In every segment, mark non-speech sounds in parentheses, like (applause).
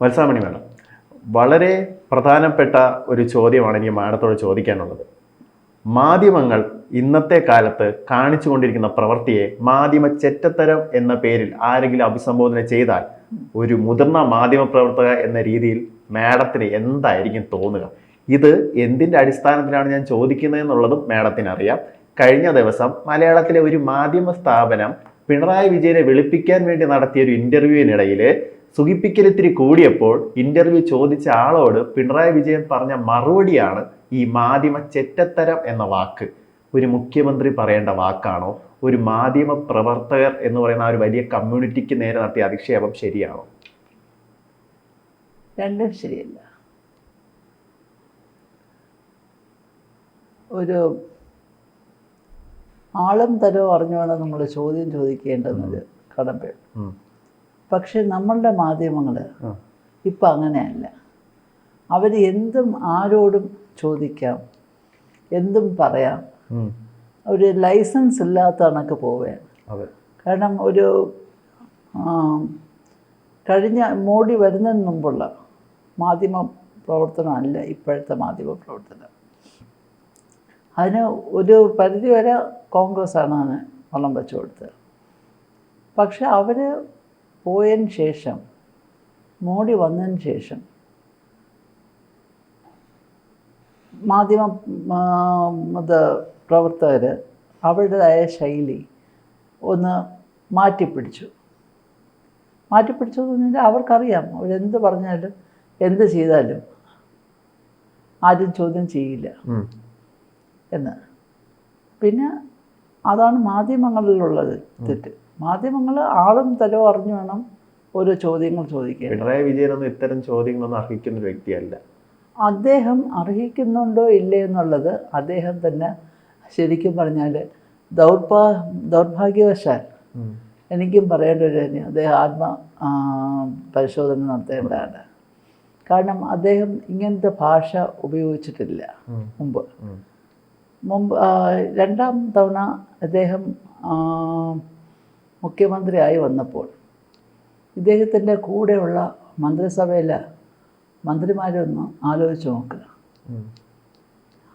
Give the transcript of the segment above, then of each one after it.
മത്സാമണി വേണം വളരെ പ്രധാനപ്പെട്ട ഒരു ചോദ്യമാണ് എനിക്ക് മാഡത്തോട് ചോദിക്കാനുള്ളത്. മാധ്യമങ്ങൾ ഇന്നത്തെ കാലത്ത് കാണിച്ചുകൊണ്ടിരിക്കുന്ന പ്രവൃത്തിയെ മാധ്യമ ചെറ്റത്തരം എന്ന പേരിൽ ആരെങ്കിലും അഭിസംബോധന ചെയ്താൽ ഒരു മുതിർന്ന മാധ്യമ പ്രവർത്തക എന്ന രീതിയിൽ മാഡത്തിന് എന്തായിരിക്കും തോന്നുക? ഇത് എന്തിന്റെ അടിസ്ഥാനത്തിലാണ് ഞാൻ ചോദിക്കുന്നതെന്നുള്ളതും മാഡത്തിന് അറിയാം കഴിഞ്ഞ ദിവസം മലയാളത്തിലെ ഒരു മാധ്യമ സ്ഥാപനം പിണറായി വിജയനെ വിളിപ്പിക്കാൻ വേണ്ടി നടത്തിയ ഒരു ഇന്റർവ്യൂവിനിടയിൽ സുഖിപ്പിക്കലിത്തിരി കൂടിയപ്പോൾ ഇന്റർവ്യൂ ചോദിച്ച ആളോട് പിണറായി വിജയൻ പറഞ്ഞ മറുപടിയാണ് ഈ മാധ്യമ ചെറ്റത്തരം എന്ന വാക്ക്. ഒരു മുഖ്യമന്ത്രി പറയേണ്ട വാക്കാണോ? ഒരു മാധ്യമ പ്രവർത്തകർ എന്ന് പറയുന്ന ആ ഒരു വലിയ കമ്മ്യൂണിറ്റിക്ക് നേരെ നടത്തിയ അധിക്ഷേപം ശരിയാണോ? രണ്ടും ശരിയല്ല. ഒരു ആളും തരവും അറിഞ്ഞുകൊണ്ട് നമ്മൾ ചോദ്യം ചോദിക്കേണ്ടുന്നത് കടമ്പയാണ് ഉം. പക്ഷെ നമ്മളുടെ മാധ്യമങ്ങൾ. ഇപ്പം അങ്ങനെയല്ല. അവർ എന്തും ആരോടും ചോദിക്കാം എന്തും പറയാം. ഒരു ലൈസൻസ് ഇല്ലാത്ത കണക്ക് പോവുകയാണ്. കാരണം ഒരു കഴിഞ്ഞ മോഡി വരുന്നതിന് മുമ്പുള്ള മാധ്യമ പ്രവർത്തനമല്ല ഇപ്പോഴത്തെ മാധ്യമ പ്രവർത്തനം. അതിന് ഒരു പരിധിവരെ കോൺഗ്രസ്സാണ് അതിന് വള്ളം വെച്ചു കൊടുത്തത്. പക്ഷെ അവർ പോയതിന് ശേഷം മോഡി വന്നതിന് ശേഷം മാധ്യമ ഇത് പ്രവർത്തകർ അവരുടേതായ ശൈലി ഒന്ന് മാറ്റിപ്പിടിച്ചു. മാറ്റിപ്പിടിച്ചു എന്ന് പറഞ്ഞാൽ അവർക്കറിയാം. അവരെന്ത് പറഞ്ഞാലും എന്ത് ചെയ്താലും ആരും ചോദ്യം ചെയ്യില്ല എന്ന്. പിന്നെ അതാണ് മാധ്യമങ്ങളിലുള്ളത് തെറ്റ്. മാധ്യമങ്ങൾ ആളും തലവും അറിഞ്ഞു വേണം ഓരോ ചോദ്യങ്ങൾ ചോദിക്കാൻ പിണറായി വിജയനൊന്നും ഇത്തരം ചോദ്യങ്ങളൊന്നും അർഹിക്കുന്ന വ്യക്തിയല്ല അദ്ദേഹം അർഹിക്കുന്നുണ്ടോ ഇല്ലേ എന്നുള്ളത് അദ്ദേഹം തന്നെ ശരിക്കും പറഞ്ഞാൽ ദൗർഭാ ദൗർഭാഗ്യവശാൽ. എനിക്കും പറയേണ്ട ഒരു കാര്യം അദ്ദേഹം ആത്മ പരിശോധന നടത്തേണ്ടതാണ് കാരണം അദ്ദേഹം ഇങ്ങനത്തെ ഭാഷ ഉപയോഗിച്ചിട്ടില്ല. മുമ്പ്. മുമ്പ് രണ്ടാം തവണ അദ്ദേഹം മുഖ്യമന്ത്രിയായി വന്നപ്പോൾ ഇദ്ദേഹത്തിന്റെ കൂടെയുള്ള മന്ത്രിസഭയിലെ മന്ത്രിമാരൊന്ന് ആലോചിച്ച് നോക്കുക.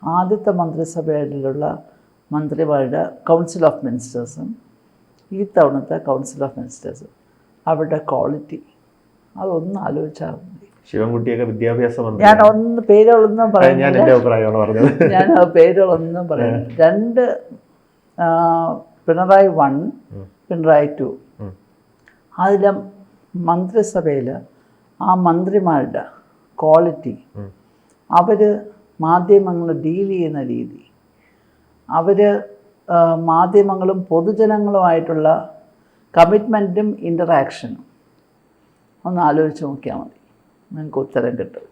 ആദ്യത്തെ മന്ത്രിസഭയിലുള്ള മന്ത്രിമാരുടെ കൗൺസിൽ ഓഫ് മിനിസ്റ്റേഴ്സും ഈ തവണത്തെ കൗൺസിൽ ഓഫ് മിനിസ്റ്റേഴ്സും അവരുടെ ക്വാളിറ്റി അതൊന്ന് ആലോചിച്ചാൽ മതി. ശിവൻകുട്ടിയൊക്കെ വിദ്യാഭ്യാസ മന്ത്രി. ഞാൻ ഒന്ന് (laughs) പേരുകളൊന്നും പറയുന്നില്ല. പറഞ്ഞത്. ഞാൻ പേരുകളൊന്നും പറയാം രണ്ട് പിണറായി വൺ. പിണറായി ടു. അതിലെ മന്ത്രിസഭയിൽ ആ മന്ത്രിമാരുടെ ക്വാളിറ്റി. അവർ മാധ്യമങ്ങൾ ഡീൽ ചെയ്യുന്ന രീതി അവർ മാധ്യമങ്ങളും പൊതുജനങ്ങളുമായിട്ടുള്ള കമ്മിറ്റ്മെന്റും ഇന്ററാക്ഷനും ഒന്ന് ആലോചിച്ച് നോക്കിയാൽ മതി നിങ്ങൾക്ക് ഉത്തരം കിട്ടും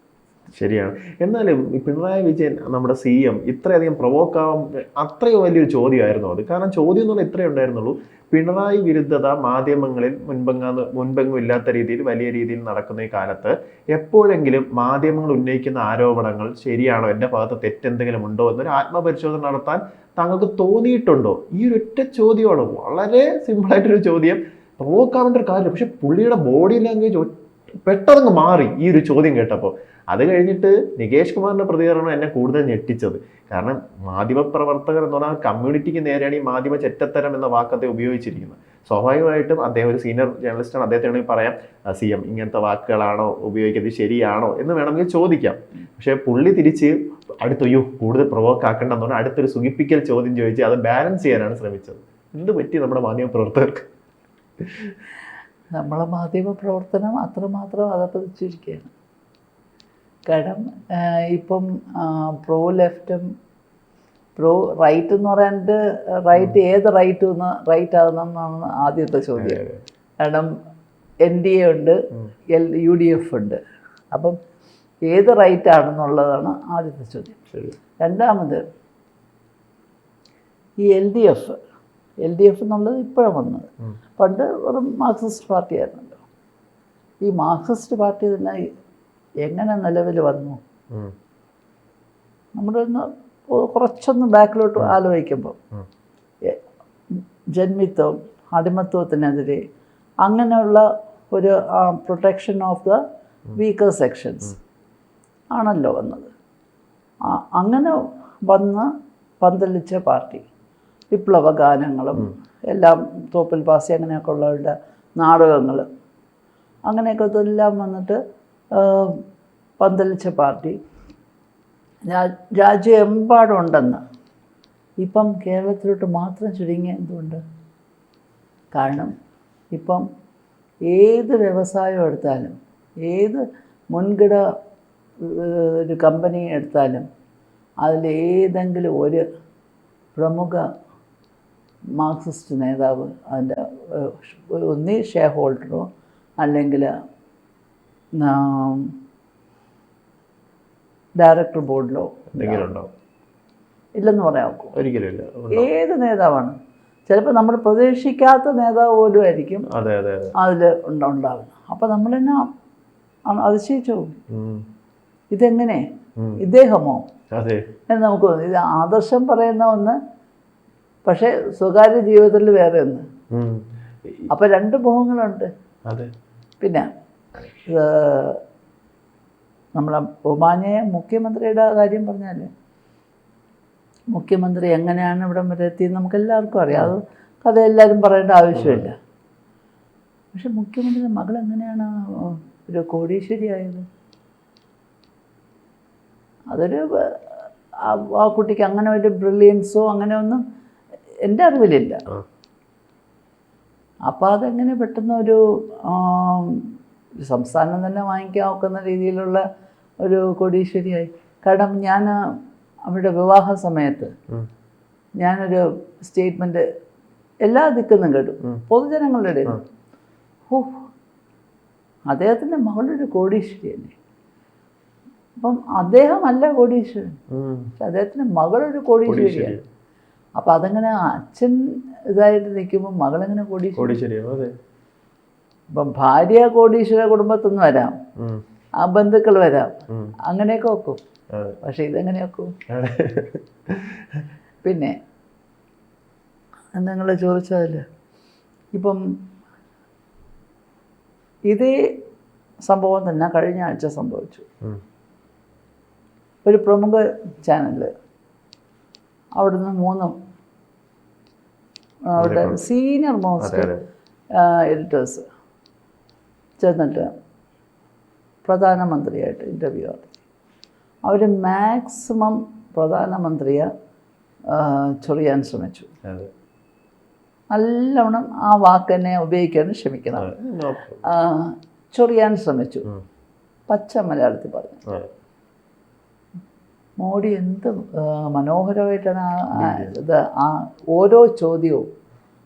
ശരിയാണ്. എന്നാലും പിണറായി വിജയൻ നമ്മുടെ സി എം ഇത്രയധികം പ്രവോക്കാവാൻ അത്രയും വലിയൊരു ചോദ്യമായിരുന്നു അത്. കാരണം ചോദ്യം എന്ന് പറഞ്ഞാൽ ഇത്രയേ ഉണ്ടായിരുന്നുള്ളൂ. പിണറായി വിരുദ്ധത മാധ്യമങ്ങളിൽ മുൻപങ്ങ മുൻപെങ്ങും ഇല്ലാത്ത രീതിയിൽ വലിയ രീതിയിൽ നടക്കുന്ന ഈ കാലത്ത് എപ്പോഴെങ്കിലും മാധ്യമങ്ങൾ ഉന്നയിക്കുന്ന ആരോപണങ്ങൾ ശരിയാണോ എന്റെ ഭാഗത്ത് തെറ്റെന്തെങ്കിലും ഉണ്ടോ എന്നൊരു ആത്മപരിശോധന നടത്താൻ താങ്കൾക്ക് തോന്നിയിട്ടുണ്ടോ? ഈ ഒരു ഒറ്റ ചോദ്യമാണ്. വളരെ സിമ്പിളായിട്ടൊരു ചോദ്യം. പ്രവോക്കാവേണ്ട ഒരു കാര്യം പക്ഷെ പുള്ളിയുടെ ബോഡി ലാംഗ്വേജ് പെട്ടെന്ന് മാറി ഈ ഒരു ചോദ്യം കേട്ടപ്പോൾ. അത് കഴിഞ്ഞിട്ട് നികേഷ് കുമാറിന്റെ പ്രതികരണം എന്നെ കൂടുതൽ ഞെട്ടിച്ചത്. കാരണം മാധ്യമപ്രവർത്തകർ എന്ന് പറഞ്ഞാൽ കമ്മ്യൂണിറ്റിക്ക് നേരെയാണ് ഈ മാധ്യമ ചെറ്റത്തരം എന്ന വാക്കത്തെ ഉപയോഗിച്ചിരിക്കുന്നത്. സ്വാഭാവികമായിട്ടും അദ്ദേഹം ഒരു സീനിയർ ജേർണലിസ്റ്റാണ് അദ്ദേഹത്തെ വേണമെങ്കിൽ പറയാം സി എം ഇങ്ങനത്തെ വാക്കുകളാണോ ഉപയോഗിക്കുന്നത്? ശരിയാണോ എന്ന് വേണമെങ്കിൽ ചോദിക്കാം. പക്ഷേ പുള്ളി തിരിച്ച് അടുത്തൊയ്യോ കൂടുതൽ പ്രൊവോക്ക് ആക്കേണ്ടെന്ന് പറഞ്ഞാൽ അടുത്തൊരു സുഖിപ്പിക്കൽ ചോദ്യം ചോദിച്ച് അത് ബാലൻസ് ചെയ്യാനാണ് ശ്രമിച്ചത്. എന്ത് പറ്റി നമ്മുടെ മാധ്യമ മാധ്യമപ്രവർത്തകർക്ക്? നമ്മളെ മാധ്യമ പ്രവർത്തനം അത്രമാത്രം അതപ്പതിച്ചിരിക്കുകയാണ് കാരണം ഇപ്പം പ്രോ ലെഫ്റ്റും പ്രോ റൈറ്റ് എന്ന് പറയാനിട്ട് റൈറ്റ് ഏത് റൈറ്റ് എന്ന് റൈറ്റ് ആകുന്നതെന്നാണ് ആദ്യത്തെ ചോദ്യം. കാരണം എൻ ഡി എ ഉണ്ട്. എൽ യു ഡി എഫ് ഉണ്ട്. അപ്പം ഏത് റൈറ്റ് ആണെന്നുള്ളതാണ് ആദ്യത്തെ ചോദ്യം. രണ്ടാമത് ഈ L D F L D F എന്നുള്ളത് ഇപ്പോഴാണ് വന്നത്. പണ്ട് ഒരു മാർക്സിസ്റ്റ് പാർട്ടി ആയിരുന്നല്ലോ. ഈ മാർക്സിസ്റ്റ് പാർട്ടി തന്നെ എങ്ങനെ നിലവിൽ വന്നു. നമ്മുടെ ഒന്ന് കുറച്ചൊന്ന് ബാക്കിലോട്ട് ആലോചിക്കുമ്പോൾ ജന്മിത്വം അടിമത്വത്തിനെതിരെ അങ്ങനെയുള്ള ഒരു protection of the weaker sections ആണല്ലോ വന്നത്. അങ്ങനെ വന്ന് പന്തലിച്ച പാർട്ടി. വിപ്ലവ ഗാനങ്ങളും എല്ലാം തോപ്പിൽ പാസി അങ്ങനെയൊക്കെ ഉള്ളവരുടെ നാടകങ്ങൾ. അങ്ങനെയൊക്കെ ഇതെല്ലാം വന്നിട്ട് പന്തലിച്ച പാർട്ടി. രാജ്യം എമ്പാടുണ്ടെന്ന് ഇപ്പം കേരളത്തിലോട്ട് മാത്രം ചുരുങ്ങിയ എന്തുകൊണ്ട്? കാരണം ഇപ്പം ഏത് വ്യവസായം എടുത്താലും ഏത് മുൻകിട ഒരു കമ്പനി എടുത്താലും അതിൽ ഏതെങ്കിലും ഒരു പ്രമുഖ മാർക്സിസ്റ്റ് നേതാവ് അതിന്റെ ഒന്നീ ഷെയർ ഹോൾഡറോ അല്ലെങ്കിൽ ഡയറക്ടർ ബോർഡിലോ ഇല്ലെന്ന് ഒക്കും? ഒരിക്കലും ഏത് നേതാവാണ്? ചിലപ്പോൾ നമ്മൾ പ്രതീക്ഷിക്കാത്ത നേതാവ് പോലും ആയിരിക്കും അതെ അതെ അതെ. അതിൽ ഉണ്ടാവുന്നത്. അപ്പം നമ്മൾ തന്നെ അതിശയിച്ചു. ഇതെങ്ങനെ? ഇദ്ദേഹമോ? എന്ന് നമുക്ക് തോന്നി. ഇത് ആദർശം പറയുന്ന ഒന്ന് പക്ഷേ സ്വകാര്യ ജീവിതത്തിൽ വേറെ ഒന്ന്. അപ്പം രണ്ട് മുഖങ്ങളുണ്ട് പിന്നെ നമ്മളെ ഒമാനെ മുഖ്യമന്ത്രിയുടെ കാര്യം പറഞ്ഞാൽ മുഖ്യമന്ത്രി എങ്ങനെയാണ് ഇവിടം വരെ എത്തിയെന്ന് നമുക്ക് എല്ലാവർക്കും അറിയാം. അത് കഥ എല്ലാവരും പറയേണ്ട ആവശ്യമില്ല. പക്ഷെ മുഖ്യമന്ത്രിയുടെ മകൾ എങ്ങനെയാണ് ഒരു കോടീശ്വരി ആയത്? അതൊരു ആ- ആ കുട്ടിക്ക് അങ്ങനെ ഒരു ബ്രില്യൻസോ അങ്ങനെ ഒന്നും എന്റെ അറിവിലില്ല. അപ്പം അപ്പോൾ അതെങ്ങനെ പെട്ടെന്ന് ഒരു സംസ്ഥാനം തന്നെ വാങ്ങിക്കാൻ ഒക്കുന്ന രീതിയിലുള്ള ഒരു കോടീശ്വരിയായി. കാരണം ഞാൻ അവരുടെ വിവാഹ സമയത്ത്. ഞാനൊരു സ്റ്റേറ്റ്മെന്റ് എല്ലാ ദിക്കുന്നും കേട്ടു. പൊതുജനങ്ങളുടെ ഇടയിൽ. ഓ അദ്ദേഹത്തിന്റെ മകളൊരു കോടീശ്വരിയല്ലേ? അപ്പം അദ്ദേഹമല്ല കോടീശ്വരൻ. പക്ഷെ അദ്ദേഹത്തിന്റെ മകളൊരു കോടീശ്വരിയാണ്. കോടീശ്വരി അപ്പം അതങ്ങനെ അച്ഛൻ ഇതായിട്ട് നിൽക്കുമ്പോൾ മകളെങ്ങനെ കോടീശ്വരി കോടീശ്വരിയോ? അതെ. ഇപ്പം ഭാര്യ കോടീശ്വര കുടുംബത്തിൽ നിന്ന് വരാം ആ ബന്ധുക്കൾ വരാം. അങ്ങനെയൊക്കെ അതെ. പക്ഷെ ഇതെങ്ങനെ ഒക്കും പിന്നെ നിങ്ങൾ ചോദിച്ചതിൽ ഇപ്പം ഇതേ സംഭവം തന്നെ കഴിഞ്ഞ ആഴ്ച സംഭവിച്ചു. ഒരു പ്രമുഖ ചാനൽ അവിടുന്ന് മൂന്നും അവിടെ സീനിയർ മോസ്റ്റ് എഡിറ്റേഴ്സ് ചെന്നിട്ട് പ്രധാനമന്ത്രിയായിട്ട് ഇന്റർവ്യൂ നടത്തി. അവർ മാക്സിമം പ്രധാനമന്ത്രിയെ ചൊറിയാൻ ശ്രമിച്ചു. നല്ലവണ്ണം ആ വാക്ക് തന്നെ ഉപയോഗിക്കാൻ ശ്രമിക്കണം. ചൊറിയാൻ ശ്രമിച്ചു. പച്ച മലയാളത്തിൽ പറഞ്ഞു. മോഡി എന്ത് മനോഹരമായിട്ടാണ് ആ ഇത് ആ ഓരോ ചോദ്യവും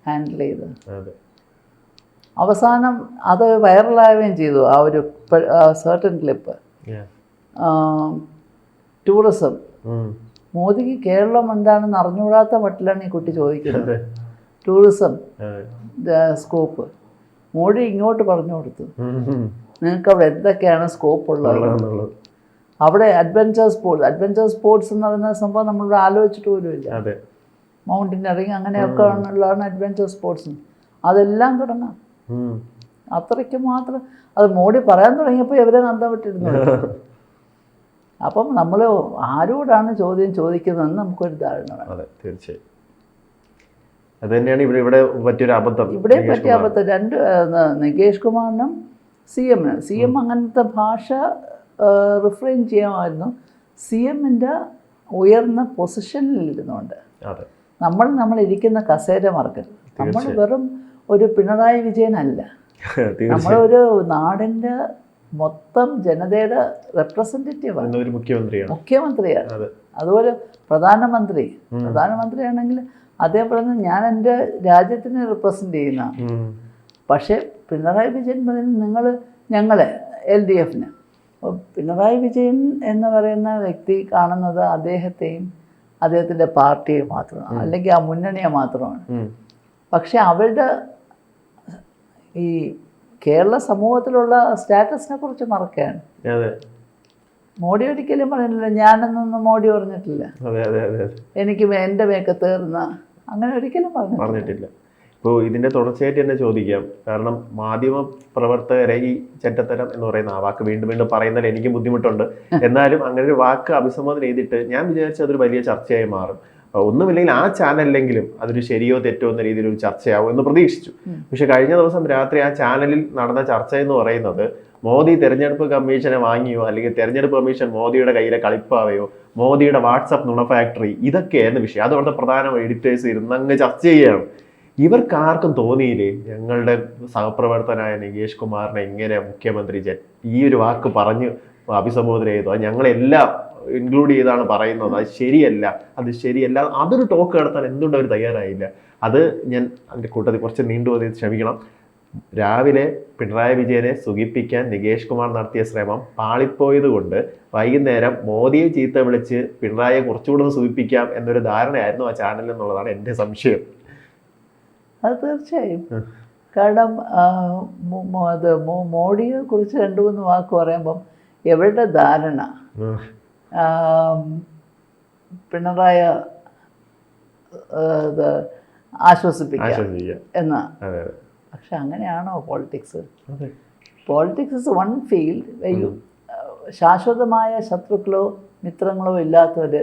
ഹാൻഡിൽ ചെയ്ത്. അവസാനം അത് വൈറലാവുകയും ചെയ്തു ആ ഒരു സർട്ടൻ ക്ലിപ്പ്. ടൂറിസം. മോദിക്ക് കേരളം എന്താണെന്ന് അറിഞ്ഞുകൂടാത്ത മട്ടിലാണ് ഈ കുട്ടി ചോദിക്കുന്നത്. ടൂറിസം സ്കോപ്പ് മോഡി ഇങ്ങോട്ട് പറഞ്ഞു കൊടുത്തു. നിങ്ങൾക്ക് അവിടെ എന്തൊക്കെയാണ് സ്കോപ്പ് ഉള്ളത്. അവിടെ അഡ്വഞ്ചർ സ്പോർട്സ് അഡ്വഞ്ചർ സ്പോർട്സ് എന്ന് പറയുന്ന സംഭവം നമ്മളിവിടെ ആലോചിച്ചിട്ട് പോലുമില്ല. മൗണ്ടനറിങ് അങ്ങനെയൊക്കെ ഉള്ളതാണ് അഡ്വഞ്ചർ സ്പോർട്സ് അതെല്ലാം തുടങ്ങാം. അത്രയ്ക്ക് മാത്രം. അത് മോഡി പറയാൻ തുടങ്ങിയപ്പോൾ ഇവരെ നന്ദം വിട്ടിരുന്നു (laughs) അപ്പം നമ്മൾ ആരോടാണ് ചോദ്യം ചോദിക്കുന്നതെന്ന് നമുക്കൊരു ധാരണ വേണം. തീർച്ചയായും. അത് തന്നെയാണ് ഇവിടെ ഇവിടെ പറ്റിയൊരു അബദ്ധം. ഇവിടെ പറ്റിയ അബദ്ധം. രണ്ട് നികേഷ് കുമാറിനും സി എമ്മിനും സി എം അങ്ങനത്തെ ഭാഷ റിഫ്രെയിൻ ചെയ്യാമായിരുന്നു. സി എമ്മിന്റെ ഉയർന്ന പൊസിഷനിൽ ഇരുന്നുകൊണ്ട്. നമ്മൾ നമ്മൾ ഇരിക്കുന്ന കസേര മറക്കരുത് നമ്മൾ വെറും ഒരു പിണറായി വിജയനല്ല. നമ്മളൊരു നാടിന്റെ മൊത്തം ജനതയുടെ റെപ്രസെന്റേറ്റീവാണ് മുഖ്യമന്ത്രിയാണ്. മുഖ്യമന്ത്രിയാണ്. അതെ. അതുപോലെ പ്രധാനമന്ത്രി. പ്രധാനമന്ത്രിയാണെങ്കിൽ അതേപോലെ തന്നെ ഞാൻ എന്റെ രാജ്യത്തിനെ റിപ്രസെന്റ് ചെയ്യുന്ന. പക്ഷേ പിണറായി വിജയൻ പറയുന്നത് നിങ്ങൾ ഞങ്ങളെ എൽ ഡി എഫിന് പിണറായി വിജയൻ എന്ന് പറയുന്ന വ്യക്തി കാണുന്നത് അദ്ദേഹത്തെയും അദ്ദേഹത്തിന്റെ പാർട്ടിയെ മാത്രമാണ്. അല്ലെങ്കിൽ ആ മുന്നണിയെ മാത്രമാണ്. പക്ഷെ അവരുടെ ഈ കേരള സമൂഹത്തിലുള്ള സ്റ്റാറ്റസിനെ കുറിച്ച് മറക്കുകയാണ്. മോഡി ഒരിക്കലും പറഞ്ഞില്ല ഞാനെന്നൊന്നും മോഡി പറഞ്ഞിട്ടില്ല. എനിക്ക് എന്റെ മേക്കത്ത് കയറുന്ന അങ്ങനെ ഒരിക്കലും പറഞ്ഞിട്ടില്ല. പറഞ്ഞിട്ടില്ല. ഇപ്പോൾ ഇതിന്റെ തുടർച്ചയായിട്ട് തന്നെ ചോദിക്കാം. കാരണം മാധ്യമ പ്രവർത്തകരെ ഈ ചെറ്റത്തരം എന്ന് പറയുന്ന ആ വാക്ക് വീണ്ടും വീണ്ടും പറയുന്നതിൽ എനിക്ക് ബുദ്ധിമുട്ടുണ്ട്. എന്നാലും അങ്ങനെ ഒരു വാക്ക് അഭിസംബോധന ചെയ്തിട്ട് ഞാൻ വിചാരിച്ച അതൊരു വലിയ ചർച്ചയായി മാറും. ഒന്നുമില്ലെങ്കിൽ ആ ചാനലിലെങ്കിലും അതൊരു ശരിയോ തെറ്റോ എന്ന രീതിയിൽ ഒരു ചർച്ചയാവും എന്ന് പ്രതീക്ഷിച്ചു. പക്ഷെ കഴിഞ്ഞ ദിവസം രാത്രി ആ ചാനലിൽ നടന്ന ചർച്ച എന്ന് പറയുന്നത് മോദി തെരഞ്ഞെടുപ്പ് കമ്മീഷനെ വാങ്ങിയോ അല്ലെങ്കിൽ തെരഞ്ഞെടുപ്പ് കമ്മീഷൻ മോദിയുടെ കയ്യിലെ കളിപ്പാവയോ മോദിയുടെ വാട്സപ്പ് നുണ ഫാക്ടറി ഇതൊക്കെയായിരുന്നു വിഷയം. അത് അവിടുത്തെ പ്രധാന എഡിറ്റേഴ്സ് ഇരുന്ന് അങ്ങ് ചർച്ച ചെയ്യുകയാണ്. ഇവർക്ക് ആർക്കും തോന്നിയില്ലേ ഞങ്ങളുടെ സഹപ്രവർത്തനായ നികേഷ് കുമാറിനെ ഇങ്ങനെ മുഖ്യമന്ത്രി ജൻ ഈ ഒരു വാക്ക് പറഞ്ഞ് അഭിസംബോധന ചെയ്തു. അത് ഞങ്ങളെല്ലാം ഇൻക്ലൂഡ് ചെയ്താണ് പറയുന്നത്. അത് ശരിയല്ല. അത് ശരിയല്ല. അതൊരു ടോക്ക് നടത്താൻ എന്തുകൊണ്ട് അവർ തയ്യാറായില്ല? അത് ഞാൻ അതിന്റെ കൂട്ടത്തിൽ കുറച്ച് നീണ്ടുപോയി ക്ഷമിക്കണം രാവിലെ പിണറായി വിജയനെ സുഖിപ്പിക്കാൻ നികേഷ് കുമാർ നടത്തിയ ശ്രമം പാളിപ്പോയത് കൊണ്ട് വൈകുന്നേരം മോദിയെ ചീത്ത വിളിച്ച് പിണറായിയെ കുറച്ചുകൂടെ സുഖിപ്പിക്കാം എന്നൊരു ധാരണയായിരുന്നു ആ ചാനലിൽ എന്നുള്ളതാണ് എന്റെ സംശയം. അത് തീർച്ചയായും. കാരണം അത് മോഡിയെ കുറിച്ച് രണ്ടു മൂന്ന് വാക്ക് പറയുമ്പം എവരുടെ ധാരണ? പിണറായ ഇത് ആശ്വസിപ്പിക്കുക ആശ്വസിപ്പിക്കാം. എന്ന്. പക്ഷെ അങ്ങനെയാണോ politics? Politics is one field ശാശ്വതമായ ശത്രുക്കളോ മിത്രങ്ങളോ ഇല്ലാത്തൊരു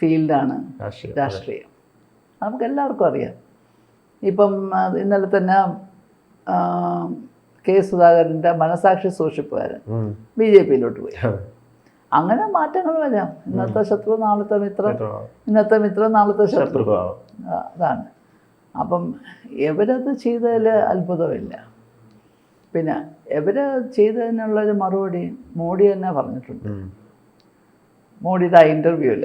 ഫീൽഡാണ് രാഷ്ട്രീയം. നമുക്ക് എല്ലാവർക്കും അറിയാം. ഇപ്പം ഇന്നലെ തന്നെ കെ സുധാകരന്റെ മനസാക്ഷി സൂക്ഷിപ്പുകാരൻ. ബി ജെ പിയിലോട്ട് പോയി. അങ്ങനെ മാറ്റങ്ങൾ വരാം. ഇന്നത്തെ ശത്രു നാളത്തെ മിത്രം. ഇന്നത്തെ മിത്രം നാളത്തെ ശത്രു. അതാണ്. അപ്പം എവരത് ചെയ്തതിൽ അത്ഭുതമില്ല. പിന്നെ എവര് ചെയ്തതിനുള്ളൊരു മറുപടി മോഡി തന്നെ പറഞ്ഞിട്ടുണ്ട്. മോഡിയുടെ ആ ഇന്റർവ്യൂവിൽ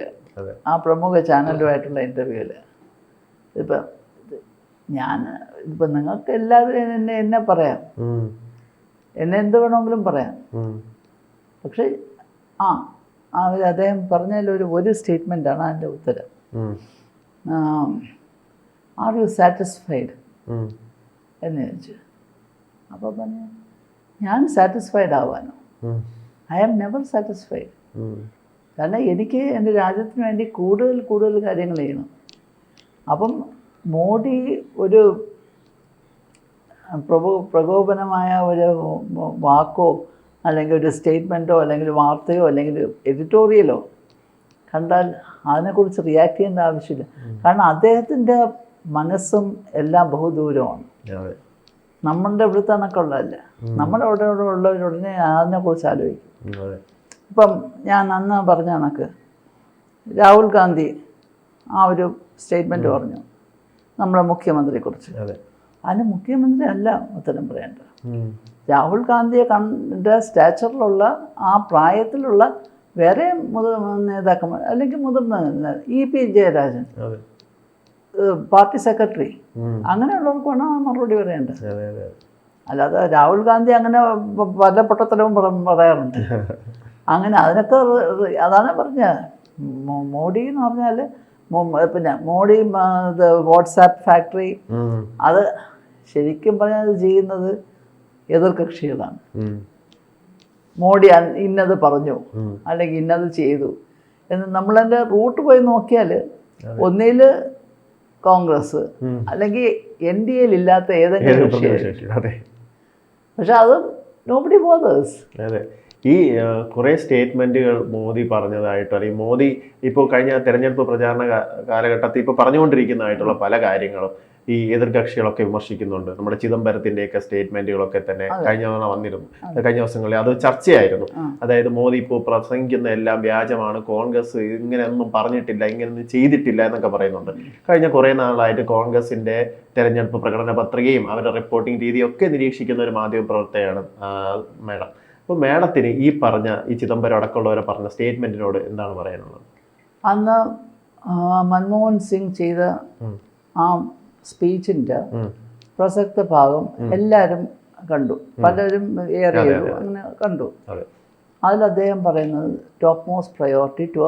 ആ പ്രമുഖ ചാനലുമായിട്ടുള്ള ഇന്റർവ്യൂവിൽ ഇപ്പം ഞാൻ ഇപ്പം നിങ്ങൾക്ക് എല്ലാവരും എന്നെ എന്നെ പറയാം. എന്നെ എന്ത് വേണമെങ്കിലും പറയാം. പക്ഷെ ആ അദ്ദേഹം പറഞ്ഞതിലൊരു ഒരു സ്റ്റേറ്റ്മെന്റാണ് അതിന്റെ ഉത്തരം. Are you satisfied. എന്ന് ചോദിച്ചു. അപ്പോൾ പറഞ്ഞു ഞാൻ satisfied ആവാനോ? I am never satisfied. കാരണം എനിക്ക് എന്റെ രാജ്യത്തിന് വേണ്ടി കൂടുതൽ കൂടുതൽ കാര്യങ്ങൾ ചെയ്യണം. അപ്പം മോഡി ഒരു പ്രകോ പ്രകോപനമായ ഒരു വാക്കോ അല്ലെങ്കിൽ ഒരു സ്റ്റേറ്റ്മെന്റോ അല്ലെങ്കിൽ വാർത്തയോ അല്ലെങ്കിൽ എഡിറ്റോറിയലോ കണ്ടാൽ അതിനെക്കുറിച്ച് റിയാക്ട് ചെയ്യേണ്ട ആവശ്യമില്ല. കാരണം അദ്ദേഹത്തിന്റെ മനസ്സും എല്ലാം ബഹുദൂരമാണ്. നമ്മളുടെ ഇവിടുത്തെ കണക്കുള്ളതല്ല നമ്മുടെ അവിടെ ഇവിടെ ഉള്ളവരുടനെ അതിനെക്കുറിച്ച് ആലോചിക്കും. ഇപ്പം ഞാൻ അന്ന് പറഞ്ഞ കണക്ക് രാഹുൽ ഗാന്ധി ആ ഒരു സ്റ്റേറ്റ്മെന്റ് പറഞ്ഞു. നമ്മുടെ മുഖ്യമന്ത്രിയെക്കുറിച്ച്. അതെ. അതിന് മുഖ്യമന്ത്രി അല്ല ഉത്തരം പറയേണ്ടത്. രാഹുൽ ഗാന്ധിയെ കണ്ട സ്റ്റാച്ചറിലുള്ള ആ പ്രായത്തിലുള്ള വേറെ മുത നേതാക്കന്മാർ അല്ലെങ്കിൽ മുതിർന്ന E P Jayarajan party secretary. അങ്ങനെയുള്ളവർക്ക് വേണം ആ മറുപടി പറയേണ്ടത്? അല്ലാതെ രാഹുൽ ഗാന്ധി അങ്ങനെ പല പൊട്ടത്തരവും പറയാറുണ്ട്. (laughs) അങ്ങനെ അതിനൊക്കെ അതാണ് പറഞ്ഞത്. മോഡി എന്ന് പറഞ്ഞാൽ പിന്നെ മോഡി വാട്സാപ്പ് ഫാക്ടറി അത് ശരിക്കും പറഞ്ഞാൽ അത് ചെയ്യുന്നത് എതിർകക്ഷികളാണ്. മോഡി ഇന്നത് പറഞ്ഞു. അല്ലെങ്കിൽ ഇന്നത് ചെയ്തു. എന്ന് നമ്മളതിന്റെ റൂട്ട് പോയി നോക്കിയാൽ ഒന്നിൽ കോൺഗ്രസ്. അല്ലെങ്കിൽ എൻ ഡി എയിൽ ഇല്ലാത്ത ഏതെങ്കിലും പക്ഷെ അതും നോബഡി ബോദേഴ്സ് അതെ. ഈ കുറേ സ്റ്റേറ്റ്മെന്റുകൾ മോദി പറഞ്ഞതായിട്ട് അല്ലെങ്കിൽ മോദി ഇപ്പോൾ കഴിഞ്ഞ തെരഞ്ഞെടുപ്പ് പ്രചാരണ കാലഘട്ടത്തിൽ ഇപ്പോൾ പറഞ്ഞുകൊണ്ടിരിക്കുന്നതായിട്ടുള്ള പല കാര്യങ്ങളും ഈ എതിർകക്ഷികളൊക്കെ വിമർശിക്കുന്നുണ്ട്. നമ്മുടെ ചിദംബരത്തിന്റെയൊക്കെ സ്റ്റേറ്റ്മെന്റുകളൊക്കെ തന്നെ കഴിഞ്ഞ തവണ വന്നിരുന്നു. കഴിഞ്ഞ ദിവസങ്ങളിൽ അത് ചർച്ചയായിരുന്നു. അതായത് മോദി ഇപ്പോൾ പ്രസംഗിക്കുന്ന എല്ലാം വ്യാജമാണ് കോൺഗ്രസ് ഇങ്ങനെയൊന്നും പറഞ്ഞിട്ടില്ല ഇങ്ങനെയൊന്നും ചെയ്തിട്ടില്ല എന്നൊക്കെ പറയുന്നുണ്ട്. കഴിഞ്ഞ കുറേ നാളായിട്ട് കോൺഗ്രസിന്റെ തെരഞ്ഞെടുപ്പ് പ്രകടന പത്രികയും അവരുടെ റിപ്പോർട്ടിംഗ് രീതിയൊക്കെ നിരീക്ഷിക്കുന്ന ഒരു മാധ്യമ പ്രവർത്തകയാണ് മേഡം. അപ്പോൾ മേഡത്തിന് ഈ പറഞ്ഞ ഈ ചിദംബരം അടക്കമുള്ളവരെ പറഞ്ഞ സ്റ്റേറ്റ്മെന്റിനോട് എന്താണ് പറയാനുള്ളത്? അന്ന് മൻമോഹൻ സിംഗ് ചെയ്ത ആ സ്പീച്ചിന്റെ പ്രസക്ത ഭാഗം എല്ലാവരും കണ്ടു. പലരും ഏറെ അങ്ങനെ കണ്ടു. അതെ. അതിൽ അദ്ദേഹം പറയുന്നത് top most priority to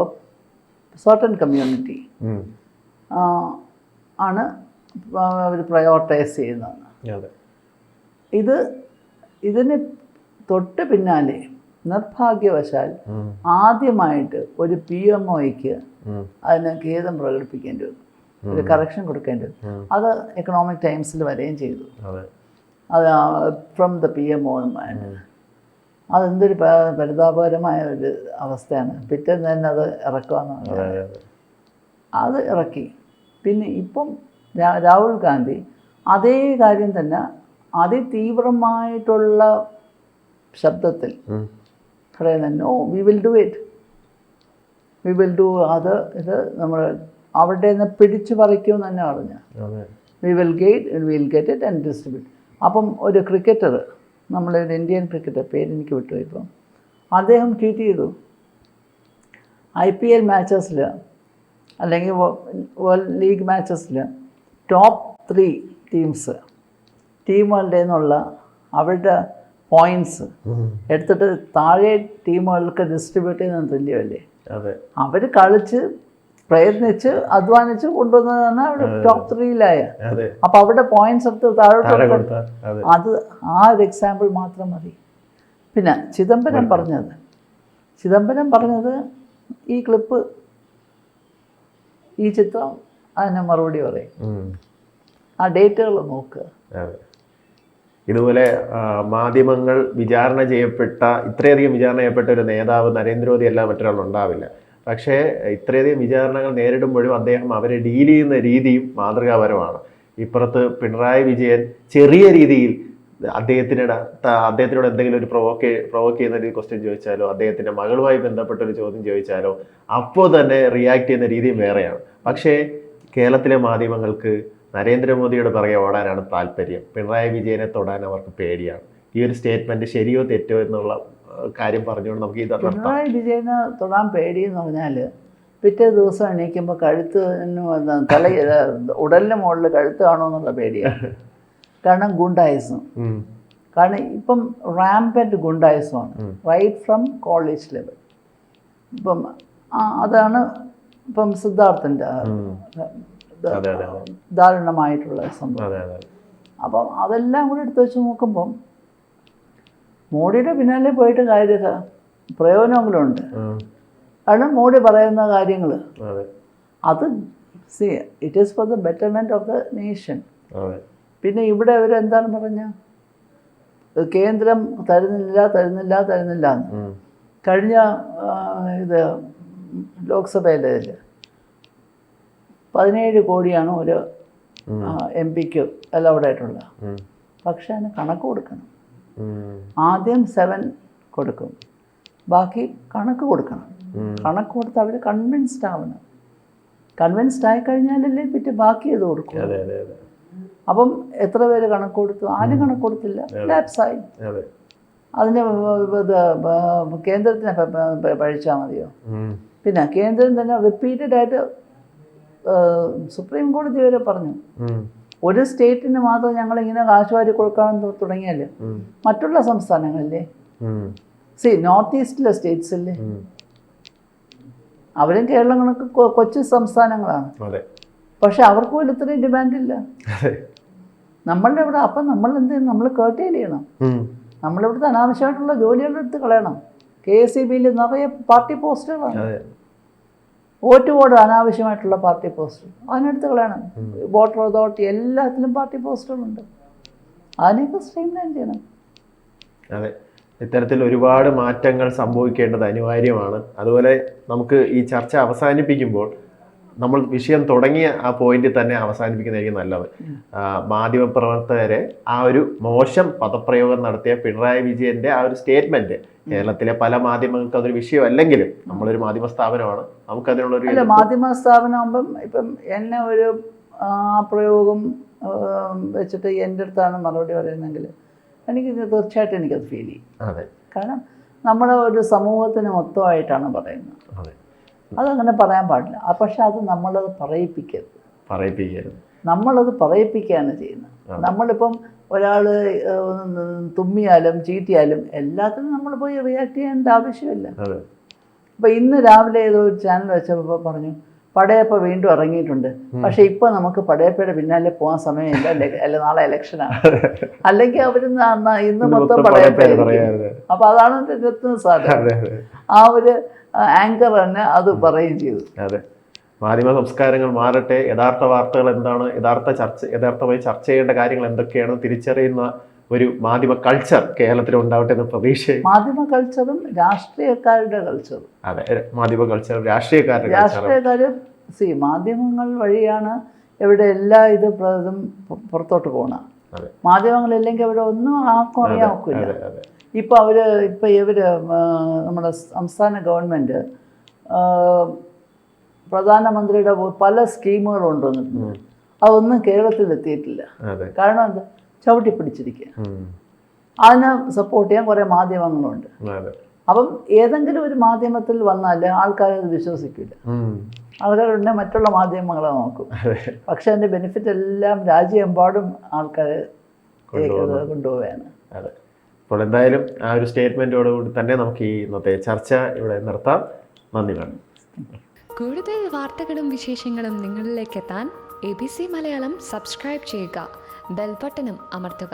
certain community. ആണ് അവർ പ്രയോറിറ്റൈസ് ചെയ്യുന്നതെന്ന് ഇത് ഇതിന് തൊട്ട് പിന്നാലെ നിർഭാഗ്യവശാൽ ആദ്യമായിട്ട് ഒരു പി എം ഒയ്ക്ക്. അതിന് ഖേദം പ്രകടിപ്പിക്കേണ്ടി വന്നു. ഒരു കറക്ഷൻ കൊടുക്കേണ്ടി വന്നു. അത് എക്കണോമിക് ടൈംസിൽ വരെയും ചെയ്തു. അതെ. From the P M O അതെന്തൊരു പരിതാപകരമായ ഒരു അവസ്ഥയാണ്. പിറ്റേന്ന് തന്നെ അത് ഇറക്കുകയെന്ന് പറഞ്ഞാൽ അത് ഇറക്കി. പിന്നെ ഇപ്പം രാഹുൽ ഗാന്ധി അതേ കാര്യം തന്നെ അതിതീവ്രമായിട്ടുള്ള ശബ്ദത്തിൽ. പറയുന്നത് no we will do it we will do അത് ഇത് നമ്മൾ അവിടെ നിന്ന് പിടിച്ചു പറിക്കുമെന്ന് തന്നെ പറഞ്ഞു. We will get will get it and distribute അപ്പം ഒരു ക്രിക്കറ്റർ നമ്മളൊരു ഇന്ത്യൻ ക്രിക്കറ്റർ പേരെനിക്ക് വിട്ടു ഇപ്പം. അദ്ദേഹം ട്വീറ്റ് ചെയ്തു. ഐ പി എൽ മാച്ചസിൽ അല്ലെങ്കിൽ വേൾഡ് ലീഗ് മാച്ചസിൽ ടോപ്പ് ത്രീ ടീംസ് ടീമുകളുടെ നിന്നുള്ള അവരുടെ പോയിന്റ്സ് ഉം. എടുത്തിട്ട് താഴെ ടീമുകൾക്ക് ഡിസ്ട്രിബ്യൂട്ട് ചെയ്യുന്നത് തുല്യമല്ലേ? അവർ കളിച്ച് പ്രയത്നിച്ച് അധ്വാനിച്ച് കൊണ്ടുവന്നതാണ് അവിടെ ടോപ്പ് ത്രീയിലായ അപ്പൊ അവിടെ പോയിന്റ്സ് എടുത്ത് താഴോട്ട് അതെ. ആ ഒരു എക്സാമ്പിൾ മാത്രം മതി. പിന്നെ ചിദംബരം പറഞ്ഞത്. ചിദംബരം പറഞ്ഞത് ഈ ക്ലിപ്പ് ഈ ചിത്രം അതിനെ മറുപടി പറയും. ആ ഡേറ്റുകൾ നോക്കുക. ഇതുപോലെ മാധ്യമങ്ങൾ വിചാരണ ചെയ്യപ്പെട്ട ഇത്രയധികം വിചാരണ ചെയ്യപ്പെട്ട ഒരു നേതാവ് നരേന്ദ്രമോദി അല്ല മറ്റൊരാൾ ഉണ്ടാവില്ല. പക്ഷേ ഇത്രയധികം വിചാരണകൾ നേരിടുമ്പോഴും അദ്ദേഹം അവരെ ഡീൽ ചെയ്യുന്ന രീതിയും മാതൃകാപരമാണ്. ഇപ്പുറത്ത് പിണറായി വിജയൻ ചെറിയ രീതിയിൽ അദ്ദേഹത്തിനോട് അദ്ദേഹത്തിനോട് എന്തെങ്കിലും ഒരു പ്രൊവോക്ക് പ്രൊവോക്ക് ചെയ്യുന്ന ഒരു ക്വസ്റ്റ്യൻ ചോദിച്ചാലോ അദ്ദേഹത്തിന്റെ മകളുമായി ബന്ധപ്പെട്ട ഒരു ചോദ്യം ചോദിച്ചാലോ അപ്പോൾ തന്നെ റിയാക്ട് ചെയ്യുന്ന രീതിയും വേറെയാണ്. പക്ഷേ കേരളത്തിലെ മാധ്യമങ്ങൾക്ക് നരേന്ദ്രമോദിയുടെ പുറകെ ഓടാനാണ് താല്പര്യം. പിണറായി വിജയനെ തൊടാൻ അവർക്ക് പേടിയാണ്. ഈ ഒരു സ്റ്റേറ്റ്മെന്റ് ശരിയോ തെറ്റോ എന്നുള്ള കാര്യം പറഞ്ഞുകൊണ്ട് നമുക്ക് ഇത് പിണറായി വിജയനെ തൊടാൻ പേടിയെന്ന് പറഞ്ഞാൽ പിറ്റേ ദിവസം എണീക്കുമ്പോൾ കഴുത്ത് തല ഉടലിന് മുകളിൽ കഴുത്ത് കാണുമെന്നുള്ള പേടിയാണ്. കാരണം ഗുണ്ടായിസം. കാരണം ഇപ്പം റാമ്പന്റ് ഗുണ്ടായിസമാണ്. റൈറ്റ് ഫ്രം കോളേജ് ലെവൽ ഇപ്പം അതാണ് ഇപ്പം സിദ്ധാർത്ഥന്റെ ദാരുണമായിട്ടുള്ള സംഭവം. അപ്പം അതെല്ലാം കൂടി എടുത്തു വെച്ച് നോക്കുമ്പം മോഡിയുടെ പിന്നാലെ പോയിട്ട് കാര്യ പ്രയോജനങ്ങളുണ്ട് ഉണ്ട് കാരണം മോഡി പറയുന്ന കാര്യങ്ങൾ അതെ. See it is for the betterment of the nation പിന്നെ ഇവിടെ അവർ എന്താണ് പറഞ്ഞ? കേന്ദ്രം തരുന്നില്ല തരുന്നില്ല തരുന്നില്ല കഴിഞ്ഞ ഇത് ലോക്സഭയിലെ പതിനേഴ് കോടിയാണ് ഒരു. എം പിക്ക് അലൗഡ് ആയിട്ടുള്ളത്. പക്ഷെ അതിന് കണക്ക് കൊടുക്കണം. ആദ്യം സെവൻ കൊടുക്കും. ബാക്കി കണക്ക് കൊടുക്കണം. കണക്ക് കൊടുത്ത് അവർ കൺവിൻസ്ഡ് ആവണം. കൺവിൻസ്ഡ് ആയി കഴിഞ്ഞാലല്ലേ പിന്നെ ബാക്കി ഇത് കൊടുക്കും അപ്പം എത്ര പേര് കണക്ക് കൊടുത്തു? ആരും കണക്ക് കൊടുത്തില്ല. ലാപ്സായി അതെ. അതിന് ഇത് കേന്ദ്രത്തിനെ പഴിച്ചാൽ മതിയോ? പിന്നെ കേന്ദ്രം തന്നെ റിപ്പീറ്റഡ് ആയിട്ട് സുപ്രീം കോടതി വരെ പറഞ്ഞു. ഒരു സ്റ്റേറ്റിന് മാത്രം ഞങ്ങൾ ഇങ്ങനെ വാരി കൊടുക്കാൻ തുടങ്ങിയാൽ മറ്റുള്ള സംസ്ഥാനങ്ങളില്ലേ. സി നോർത്ത് ഈസ്റ്റിലെ സ്റ്റേറ്റ്സ് അല്ലേ. അവരും കേരളം കണക്ക് കൊച്ചു സംസ്ഥാനങ്ങളാണ്. പക്ഷെ അവർക്ക് പോലും ഇത്രയും ഡിമാൻഡ് ഇല്ല. നമ്മളുടെ ഇവിടെ അപ്പം നമ്മൾ എന്ത് നമ്മൾ കേട്ടേ ചെയ്യണം. നമ്മളിവിടുത്തെ അനാവശ്യമായിട്ടുള്ള ജോലികളെടുത്ത് കളയണം. കെ എസ് സി ബിയിൽ നിറയെ പാർട്ടി പോസ്റ്റുകളാണ്. വോട്ട് ബോർഡ് അനാവശ്യമായിട്ടുള്ള പാർട്ടി പോസ്റ്റർ. അതിനടുത്ത് കളയണം. വോട്ടർ അതോറിറ്റി എല്ലാത്തിലും പാർട്ടി പോസ്റ്ററുകളുണ്ട്. അതിനെയൊക്കെ സ്ട്രീം ലൈൻ ചെയ്യണം. അതെ. ഇത്തരത്തിൽ ഒരുപാട് മാറ്റങ്ങൾ സംഭവിക്കേണ്ടത് അനിവാര്യമാണ്. അതുപോലെ നമുക്ക് ഈ ചർച്ച അവസാനിപ്പിക്കുമ്പോൾ നമ്മൾ വിഷയം തുടങ്ങിയ ആ പോയിന്റിൽ തന്നെ അവസാനിപ്പിക്കുന്നതായിരിക്കും നല്ലത്. മാധ്യമ പ്രവർത്തകരെ ആ ഒരു മോശം പദപ്രയോഗം നടത്തിയ പിണറായി വിജയന്റെ ആ ഒരു സ്റ്റേറ്റ്മെന്റ് കേരളത്തിലെ പല മാധ്യമങ്ങൾക്ക് അതൊരു വിഷയമല്ലെങ്കിലും നമ്മളൊരു മാധ്യമ സ്ഥാപനമാണ് നമുക്കതിനുള്ളൊരു ഒരു മാധ്യമ സ്ഥാപനമാകുമ്പം ഇപ്പം എന്നെ ഒരു പ്രയോഗം വെച്ചിട്ട് എന്റെ അടുത്താണ് മറുപടി പറയുന്നെങ്കിൽ എനിക്ക് തീർച്ചയായിട്ടും എനിക്കത് ഫീൽ ചെയ്യും. അതെ. കാരണം നമ്മുടെ ഒരു സമൂഹത്തിന് മൊത്തമായിട്ടാണ് പറയുന്നത്. അതങ്ങനെ പറയാൻ പാടില്ല. പക്ഷെ അത് നമ്മളത് പറയിപ്പിക്കരുത്. പറയിപ്പിക്കരുത്. നമ്മളത് പറയിപ്പിക്കുകയാണ് ചെയ്യുന്നത്. നമ്മളിപ്പം ഒരാൾ തുമ്മിയാലും ചീറ്റിയാലും എല്ലാത്തിനും നമ്മൾ പോയി റിയാക്ട് ചെയ്യേണ്ട ആവശ്യമില്ല. അതെ. അപ്പോൾ ഇന്ന് രാവിലെ ഏതോ ഒരു ചാനൽ വെച്ചപ്പോൾ പറഞ്ഞു പടയപ്പ വീണ്ടും ഇറങ്ങിയിട്ടുണ്ട്. പക്ഷെ ഇപ്പൊ നമുക്ക് പടയപ്പയുടെ പിന്നാലെ പോകാൻ സമയമില്ല. അല്ലെ- നാളെ ഇലക്ഷനാണ് അല്ലെങ്കിൽ അവർ ഇന്ന് മൊത്തം പടയപ്പ അപ്പൊ അതാണ് രത്ന സാധനം ആ ഒരു ആങ്കർ തന്നെ അത് പറയുകയും ചെയ്തു. അതെ. മാധ്യമ സംസ്കാരങ്ങൾ മാറട്ടെ. യഥാർത്ഥ വാർത്തകൾ എന്താണ്? യഥാർത്ഥ ചർച്ച യഥാർത്ഥമായി ചർച്ച ചെയ്യേണ്ട കാര്യങ്ങൾ എന്തൊക്കെയാണ്? തിരിച്ചറിയുന്ന ഒരു മാധ്യമ കൾച്ചർ കേരളത്തിൽ ഉണ്ടാവട്ടെ എന്ന പ്രതീക്ഷയും മാധ്യമ കൾച്ചറും രാഷ്ട്രീയക്കാരുടെ കൾച്ചറും അതെ. മാധ്യമ കൾച്ചറും രാഷ്ട്രീയക്കാരുടെ രാഷ്ട്രീയക്കാരും സി മാധ്യമങ്ങൾ വഴിയാണ് ഇവിടെ എല്ലാ ഇത് ഇതും പുറത്തോട്ട് പോകണം. മാധ്യമങ്ങളില്ലെങ്കിൽ അവിടെ ഒന്നും ആർക്കും അറിയാൻ ഒക്കില്ല. ഇപ്പോൾ അവർ ഇപ്പോൾ ഇവർ നമ്മുടെ സംസ്ഥാന ഗവൺമെന്റ് പ്രധാനമന്ത്രിയുടെ പല സ്കീമുകൾ കൊണ്ടുവന്നിട്ടുണ്ട്. അതൊന്നും കേരളത്തിൽ എത്തിയിട്ടില്ല അതെ. കാരണം എന്താ? ചവിട്ടി പിടിച്ചിരിക്കുക. അതിനെ സപ്പോർട്ട് ചെയ്യാൻ കുറേ മാധ്യമങ്ങളുണ്ട്. അപ്പം ഏതെങ്കിലും ഒരു മാധ്യമത്തിൽ വന്നാൽ ആൾക്കാർ അത് വിശ്വസിക്കില്ല ഉം. ആൾക്കാരുടനെ മറ്റുള്ള മാധ്യമങ്ങളെ നോക്കും. പക്ഷെ അതിന്റെ ബെനിഫിറ്റ് എല്ലാം രാജ്യമെമ്പാടും ആൾക്കാർ. കൊണ്ടുപോവുകയാണ്. അതെ. അപ്പോൾ എന്തായാലും ആ ഒരു സ്റ്റേറ്റ്മെന്റോടുകൂടി തന്നെ നമുക്ക് ഈ ഇന്നത്തെ ചർച്ച ഇവിടെ നിർത്താം. നന്ദി മാഡം കൂടുതൽ വാർത്തകളും വിശേഷങ്ങളും നിങ്ങളിലേക്ക് എത്താൻ A B C Malayalam subscribe ചെയ്യുക. ബെൽബട്ടനും അമർത്തുക.